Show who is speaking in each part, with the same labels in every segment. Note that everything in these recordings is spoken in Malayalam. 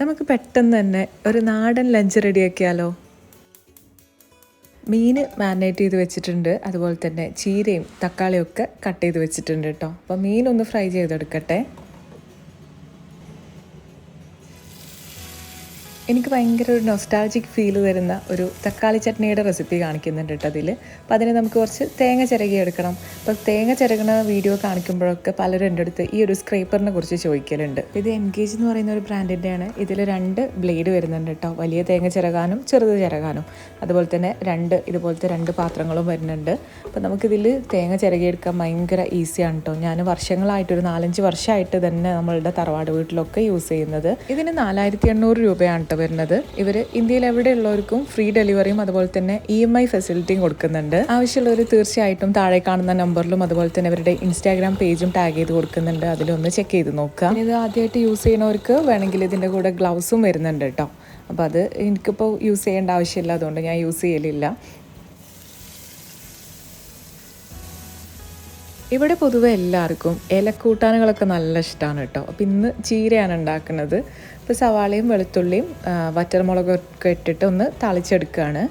Speaker 1: നമുക്ക് പെട്ടെന്ന് തന്നെ ഒരു നാടൻ ലഞ്ച് റെഡിയാക്കിയാലോ മീൻ മാരിനേറ്റ് ചെയ്ത് വെച്ചിട്ടുണ്ട്. അതുപോലെ തന്നെ ചീരയും തക്കാളിയും ഒക്കെ കട്ട് ചെയ്ത് വെച്ചിട്ടുണ്ട് കേട്ടോ അപ്പോൾ മീനൊന്ന് ഫ്രൈ ചെയ്തെടുക്കട്ടെ. എനിക്ക് ഭയങ്കര ഒരു നൊസ്റ്റാൾജിക് ഫീൽ തരുന്ന ഒരു തക്കാളി ചട്നിയുടെ റെസിപ്പി കാണിക്കുന്നുണ്ട് കേട്ടോ അതിൽ അപ്പോൾ അതിന് നമുക്ക് കുറച്ച് തേങ്ങ ചിരകി എടുക്കണം. അപ്പോൾ തേങ്ങ ചിരകണ വീഡിയോ കാണിക്കുമ്പോഴൊക്കെ പലരും എന്റെ അടുത്ത് ഈ ഒരു സ്ക്രേപ്പറിനെ കുറിച്ച് ചോദിക്കലുണ്ട്. ഇത് എൻഗേജ് എന്ന് പറയുന്ന ഒരു ബ്രാൻഡിന്റെയാണ് ഇതിൽ രണ്ട് ബ്ലേഡ് വരുന്നുണ്ട് കേട്ടോ. വലിയ തേങ്ങ ചിരകാനും ചെറുത് ചിരകാനും. അതുപോലെ തന്നെ രണ്ട് ഇതുപോലത്തെ രണ്ട് പാത്രങ്ങളും വരുന്നുണ്ട്. അപ്പോൾ നമുക്കിതിൽ തേങ്ങ ചിരകിയെടുക്കാൻ ഭയങ്കര ഈസിയാണ് കേട്ടോ. ഞാൻ വർഷങ്ങളായിട്ട് ഒരു നാലഞ്ച് വർഷമായിട്ട് തന്നെ നമ്മളുടെ തറവാട് വീട്ടിലൊക്കെ യൂസ് ചെയ്യുന്നത്. ഇതിന് നാലായിരത്തി എണ്ണൂറ് രൂപയാണ് കേട്ടോ വരുന്നത്. ഇവർ ഇന്ത്യയിൽ എവിടെയുള്ളവർക്കും ഫ്രീ ഡെലിവറിയും അതുപോലെ തന്നെ ഇ എം ഐ ഫെസിലിറ്റിയും കൊടുക്കുന്നുണ്ട്. ആവശ്യമുള്ളവർ തീർച്ചയായിട്ടും താഴെ കാണുന്ന നമ്പറിലും അതുപോലെ തന്നെ അവരുടെ ഇൻസ്റ്റാഗ്രാം പേജും ടാഗ് ചെയ്ത് കൊടുക്കുന്നുണ്ട്. അതിലൊന്ന് ചെക്ക് ചെയ്ത് നോക്കുക. ഇത് ആദ്യമായിട്ട് യൂസ് ചെയ്യുന്നവർക്ക് വേണമെങ്കിൽ ഇതിന്റെ കൂടെ ഗ്ലൗസും വരുന്നുണ്ട് കേട്ടോ അപ്പോൾ അത് എനിക്കിപ്പോൾ യൂസ് ചെയ്യേണ്ട ആവശ്യമില്ല. അതുകൊണ്ട് ഞാൻ യൂസ് ചെയ്യലില്ല. ഇവിടെ പൊതുവെ എല്ലാവർക്കും ഇലക്കൂട്ടാനുകളൊക്കെ നല്ല ഇഷ്ടമാണ് കേട്ടോ. അപ്പോൾ ഇന്ന് ചീരയാണ് ഉണ്ടാക്കുന്നത്. ഇപ്പം സവാളയും വെളുത്തുള്ളിയും വറ്റർമുളകൊക്കെ ഇട്ടിട്ട് ഒന്ന് തളിച്ചെടുക്കുകയാണ്.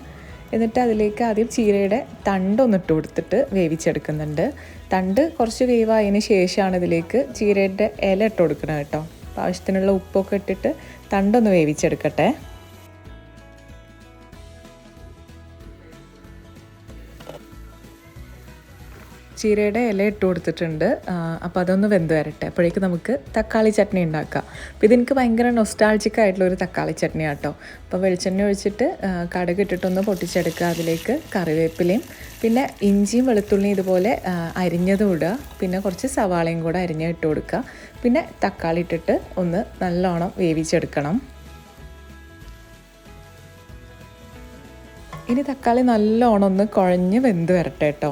Speaker 1: എന്നിട്ട് അതിലേക്ക് ആദ്യം ചീരയുടെ തണ്ട് ഒന്ന് ഇട്ട് കൊടുത്തിട്ട് വേവിച്ചെടുക്കുന്നുണ്ട്. തണ്ട് കുറച്ച് വേവായതിന് ശേഷമാണ് ഇതിലേക്ക് ചീരയുടെ ഇല ഇട്ട് കൊടുക്കണം കേട്ടോ. ആവശ്യത്തിനുള്ള ഉപ്പൊക്കെ ഇട്ടിട്ട് തണ്ടൊന്ന് വേവിച്ചെടുക്കട്ടെ. ചീരയുടെ ഇല ഇട്ട് കൊടുത്തിട്ടുണ്ട്. അപ്പോൾ അതൊന്ന് വെന്ത് വരട്ടെ. അപ്പോഴേക്ക് നമുക്ക് തക്കാളി ചട്നി ഉണ്ടാക്കാം. അപ്പോൾ ഇതെനിക്ക് ഭയങ്കര നൊസ്റ്റാൾജിക് ആയിട്ടുള്ള ഒരു തക്കാളി ചട്നി ആട്ടോ അപ്പോൾ വെളിച്ചെണ്ണ ഒഴിച്ചിട്ട് കടുക് ഇട്ടിട്ടൊന്ന് പൊട്ടിച്ചെടുക്കുക. അതിലേക്ക് കറിവേപ്പിലയും പിന്നെ ഇഞ്ചിയും വെളുത്തുള്ളിയും ഇതുപോലെ അരിഞ്ഞതും ഇടുക. പിന്നെ കുറച്ച് സവാളയും കൂടെ അരിഞ്ഞ് ഇട്ട് കൊടുക്കുക. പിന്നെ തക്കാളി ഇട്ടിട്ട് ഒന്ന് നല്ലോണം വേവിച്ചെടുക്കണം. ഇനി തക്കാളി നല്ലോണം ഒന്ന് കുഴഞ്ഞ് വെന്ത് വരട്ടെ കേട്ടോ.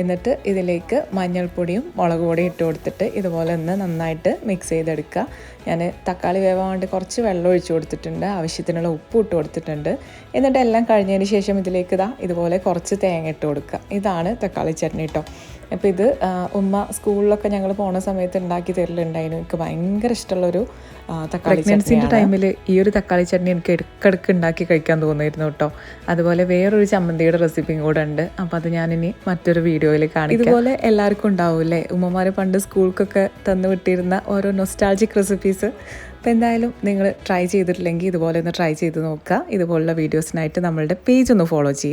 Speaker 1: എന്നിട്ട് ഇതിലേക്ക് മഞ്ഞൾപ്പൊടിയും മുളക് പൊടിയും ഇട്ട് കൊടുത്തിട്ട് ഇതുപോലെ ഒന്ന് നന്നായിട്ട് മിക്സ് ചെയ്തെടുക്കുക. ഞാൻ തക്കാളി വേവാൻ വേണ്ടി കുറച്ച് വെള്ളം ഒഴിച്ചു കൊടുത്തിട്ടുണ്ട്. ആവശ്യത്തിനുള്ള ഉപ്പ് ഇട്ട് കൊടുത്തിട്ടുണ്ട്. എന്നിട്ട് എല്ലാം കഴിഞ്ഞതിന് ശേഷം ഇതിലേക്ക് ഇതാ ഇതുപോലെ കുറച്ച് തേങ്ങ ഇട്ട് കൊടുക്കുക. ഇതാണ് തക്കാളി ചട്നി കേട്ടോ അപ്പോൾ ഇത് ഉമ്മ സ്കൂളിലൊക്കെ ഞങ്ങൾ പോണ സമയത്ത് ഉണ്ടാക്കി തരലുണ്ടായിരുന്നു. എനിക്ക് ഭയങ്കര ഇഷ്ടമുള്ളൊരു തക്കാളി ചട്നിയുടെ ടൈമിൽ ഈ ഒരു തക്കാളി ചട്നി എനിക്ക് ഇടയ്ക്കിടയ്ക്ക് ഉണ്ടാക്കി കഴിക്കാൻ തോന്നിയിരുന്നു കേട്ടോ അതുപോലെ വേറൊരു ചമ്മന്തിയുടെ റെസിപ്പിയും കൂടെ ഉണ്ട്. അപ്പോൾ അത് ഞാനിനി മറ്റൊരു വീഡിയോയിൽ കാണിക്കാം. ഇതുപോലെ എല്ലാവർക്കും ഉണ്ടാവില്ലേ ഉമ്മമാർ പണ്ട് സ്കൂൾക്കൊക്കെ തന്നു വിട്ടിരുന്ന ഓരോ നൊസ്റ്റാൾജിക് റെസിപ്പീസ് അപ്പോൾ എന്തായാലും നിങ്ങൾ ട്രൈ ചെയ്തിട്ടില്ലെങ്കിൽ ഇതുപോലെ ഒന്ന് ട്രൈ ചെയ്ത് നോക്കുക. ഇതുപോലുള്ള വീഡിയോസിനായിട്ട് നമ്മളുടെ പേജ് ഒന്ന് ഫോളോ ചെയ്യുക.